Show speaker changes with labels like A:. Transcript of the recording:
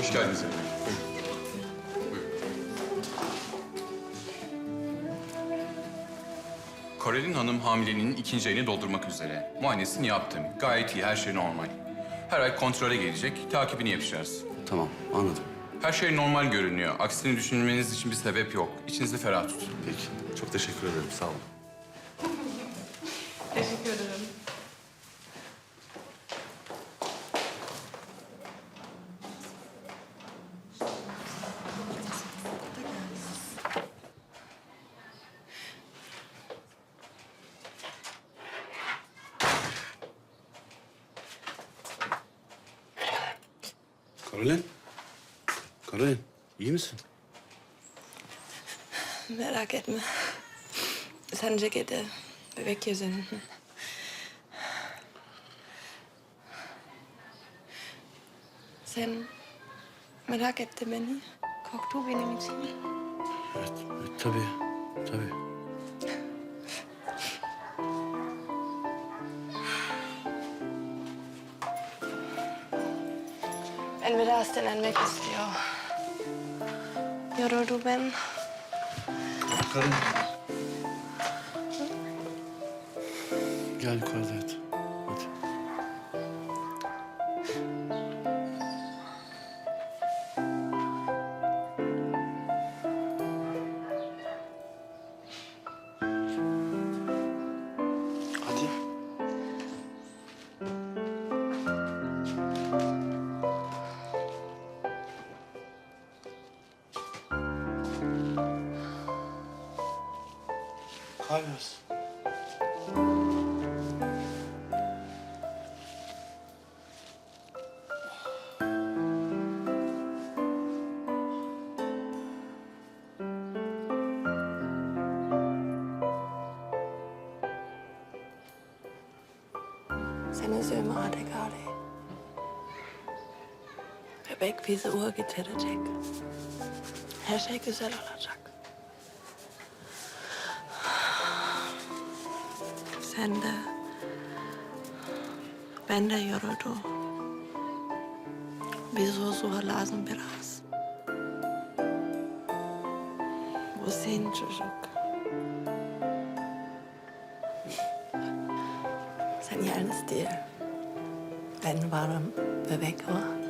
A: Hoş geldiniz Emre. Buyurun. Hanım hamileliğinin ikinci ayını doldurmak üzere. Muayenesini yaptım. Gayet iyi, her şey normal. Her ay kontrole gelecek, takibini yapacağız.
B: Tamam, anladım.
A: Her şey normal görünüyor. Aksini düşünmeniz için bir sebep yok. İçinizi ferah tutun.
B: Peki, çok teşekkür ederim. Sağ olun.
C: Teşekkür ederim.
B: Karolin. Karolin, iyi misin?
C: Merak etme. Sen ceketi bebek yüzün. Sen merak etti beni. Korktu benim için.
B: Evet, evet tabii. Tabii.
C: Biraz dinlenmek istiyor. Yoruldu ben.
B: Karolin. Gel yukarıda. Kayıyoruz.
C: Sen üzülme artık Ali. Bebek bizi uğur getirecek. Her şey güzel olacak. Sen de... Ben de yoruldu. Biz huzur lazım biraz. Bu senin çocuk. Sen yalnız değil. Ben varım, bebek var.